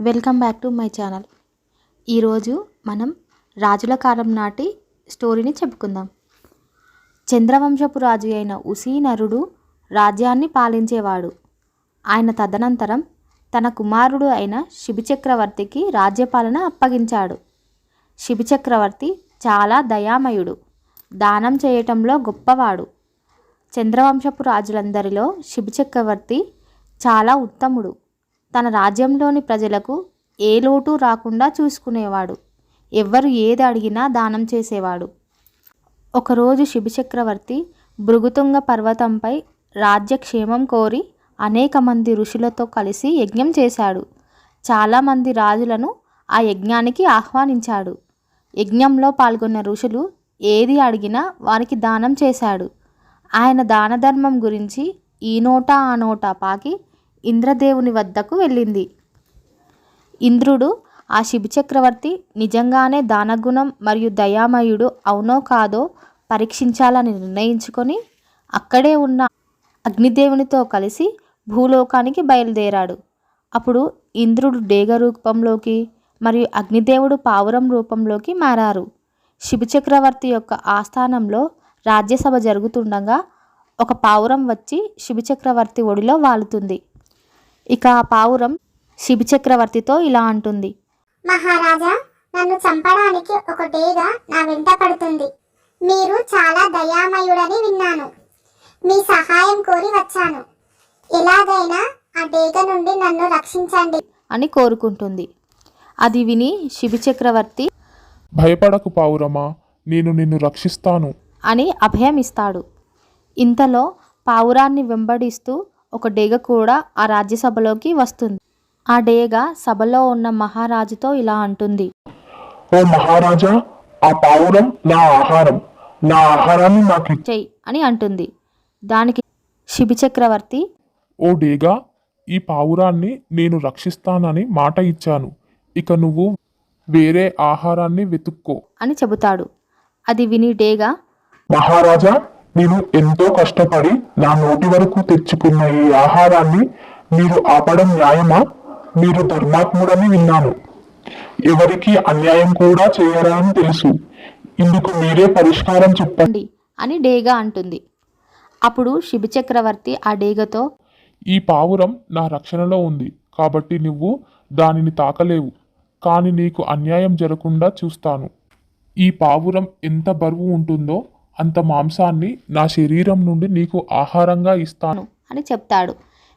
Welcome back to my channel. ఈరోజు మనం రాజుల కాలం నాటి స్టోరీని చెప్పుకుందాం. చంద్రవంశపు రాజు అయిన ఉసీనరుడు రాజ్యాన్ని పాలించేవాడు. ఆయన తదనంతరం తన కుమారుడు అయిన శిబిచక్రవర్తికి రాజ్యపాలన అప్పగించాడు. శిబిచక్రవర్తి చాలా దయామయుడు దానం చేయటంలో గొప్పవాడు. చంద్రవంశపు రాజులందరిలో శిబిచక్రవర్తి చాలా ఉత్తముడు. తన రాజ్యంలోని ప్రజలకు ఏ లోటు రాకుండా చూసుకునేవాడు. ఎవ్వరు ఏది అడిగినా దానం చేసేవాడు. ఒకరోజు శిబిచక్రవర్తి భృగుతుంగ పర్వతంపై రాజ్యక్షేమం కోరి అనేక మంది ఋషులతో కలిసి యజ్ఞం చేశాడు. చాలామంది రాజులను ఆ యజ్ఞానికి ఆహ్వానించాడు. యజ్ఞంలో పాల్గొన్న ఋషులు ఏది అడిగినా వారికి దానం చేశాడు. ఆయన దానధర్మం గురించి ఈ నోటా ఆ నోటా పాకి ఇంద్రదేవుని వద్దకు వెళ్ళింది. ఇంద్రుడు ఆ శిబిచక్రవర్తి నిజంగానే దానగుణం మరియు దయామయుడు అవునో కాదో పరీక్షించాలని నిర్ణయించుకొని అక్కడే ఉన్న అగ్నిదేవునితో కలిసి భూలోకానికి బయలుదేరాడు. అప్పుడు ఇంద్రుడు డేగ రూపంలోకి మరియు అగ్నిదేవుడు పావురం రూపంలోకి మారారు. శిబిచక్రవర్తి యొక్క ఆస్థానంలో రాజ్యసభ జరుగుతుండగా ఒక పావురం వచ్చి శిబిచక్రవర్తి ఒడిలో వాలుతుంది. ఇక ఆ పావురం శిబిచక్రవర్తితో ఇలా అంటుంది. మహారాజా నన్ను చంపడానికి ఒక డేగ నా వెంట పడుతుంది. మీరు చాలా దయామయుడని విన్నాను. మీ సహాయం కోరి వచ్చాను. ఎలాగైనా ఆ డేగ నుండి నన్ను రక్షించండి. అని కోరుకుంటుంది. అది విని శిబిచక్రవర్తి భయపడకు పావురమా నేను నిన్ను రక్షిస్తాను. అని అభయం ఇస్తాడు ఇంతలో పావురాన్ని వెంబడిస్తూ ఒక డేగ కూడా ఆ రాజ్యసభలోకి వస్తుంది. ఆ డేగ సభలో ఉన్న మహారాజుతో ఇలా అంటుంది. ఓ మహారాజా ఆ పావురం నా ఆహారం. నా ఆహారాన్ని నాకు చెయ్యి అని అంటుంది. దానికి శిబిచక్రవర్తి ఓ డేగా ఈ పావురాన్ని నేను రక్షిస్తానని మాట ఇచ్చాను. ఇక నువ్వు వేరే ఆహారాన్ని వెతుక్కో అని చెబుతాడు. అది విని డేగ మహారాజా నేను ఎంతో కష్టపడి నా నోటి వరకు తెచ్చుకున్న ఈ ఆహారాన్ని మీరు ఆపడం న్యాయమా? మీరు ధర్మాత్ముడని విన్నాను. ఎవరికి అన్యాయం కూడా చేయరని తెలుసు. ఇందుకు మీరే పరిష్కారం చెప్పండి అని డేగా అంటుంది. అప్పుడు శిబిచక్రవర్తి ఆ డేగతో ఈ పావురం నా రక్షణలో ఉంది. కాబట్టి నువ్వు దానిని తాకలేవు. కానీ నీకు అన్యాయం జరగకుండా చూస్తాను. ఈ పావురం ఎంత బరువు ఉంటుందో అంత మాంసాన్ని నా శరీరం నుండి నీకు ఆహారంగా ఇస్తాను. అని చెప్తాడు.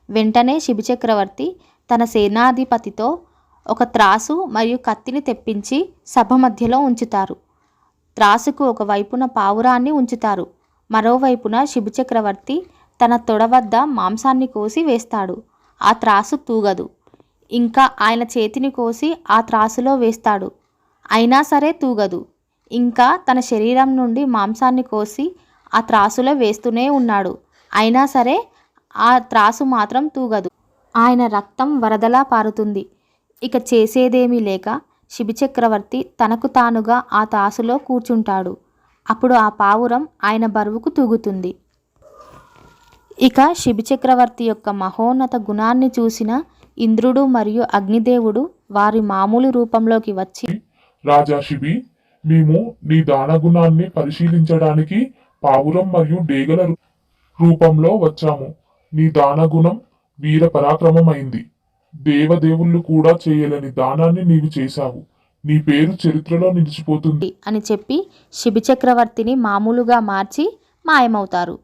వెంటనే శిబిచక్రవర్తి తన సేనాధిపతితో ఒక త్రాసు మరియు కత్తిని తెప్పించి సభ మధ్యలో ఉంచుతారు. త్రాసుకు ఒక వైపున పావురాన్ని ఉంచుతారు. మరోవైపున శిబిచక్రవర్తి తన తొడ వద్ద మాంసాన్ని కోసి వేస్తాడు. ఆ త్రాసు తూగదు. ఇంకా ఆయన చేతిని కోసి ఆ త్రాసులో వేస్తాడు. అయినా సరే తూగదు. ఇంకా తన శరీరం నుండి మాంసాన్ని కోసి ఆ త్రాసులో వేస్తూనే ఉన్నాడు. అయినా సరే ఆ త్రాసు మాత్రం తూగదు. ఆయన రక్తం వరదలా పారుతుంది. ఇక చేసేదేమీ లేక శిబిచక్రవర్తి తనకు తానుగా ఆ త్రాసులో కూర్చుంటాడు. అప్పుడు ఆ పావురం ఆయన బరువుకు తూగుతుంది. ఇక శిబిచక్రవర్తి యొక్క మహోన్నత గుణాన్ని చూసిన ఇంద్రుడు మరియు అగ్నిదేవుడు వారి మామూలు రూపంలోకి వచ్చి రాజా శిబి మేము నీ దానగుణాన్ని పరిశీలించడానికి పావురం మరియు డేగల రూ- రూపంలో వచ్చాము. నీ దానగుణం వీర పరాక్రమమైంది. దేవదేవుళ్ళు కూడా చేయలేని దానాన్ని నీవు చేశావు. నీ పేరు చరిత్రలో నిలిచిపోతుంది. అని చెప్పి శిబిచక్రవర్తిని మామూలుగా మార్చి మాయమవుతారు.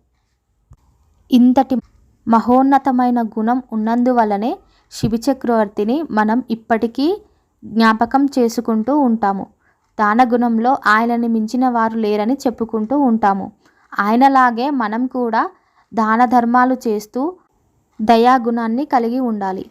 ఇంతటి మహోన్నతమైన గుణం ఉన్నందువలనే శిబిచక్రవర్తిని మనం ఇప్పటికీ జ్ఞాపకం చేసుకుంటూ ఉంటాము. దానగుణంలో ఆయనని మించిన వారు లేరని చెప్పుకుంటూ ఉంటాము. ఆయనలాగే మనం కూడా దాన ధర్మాలు చేస్తూ దయాగుణాన్ని కలిగి ఉండాలి.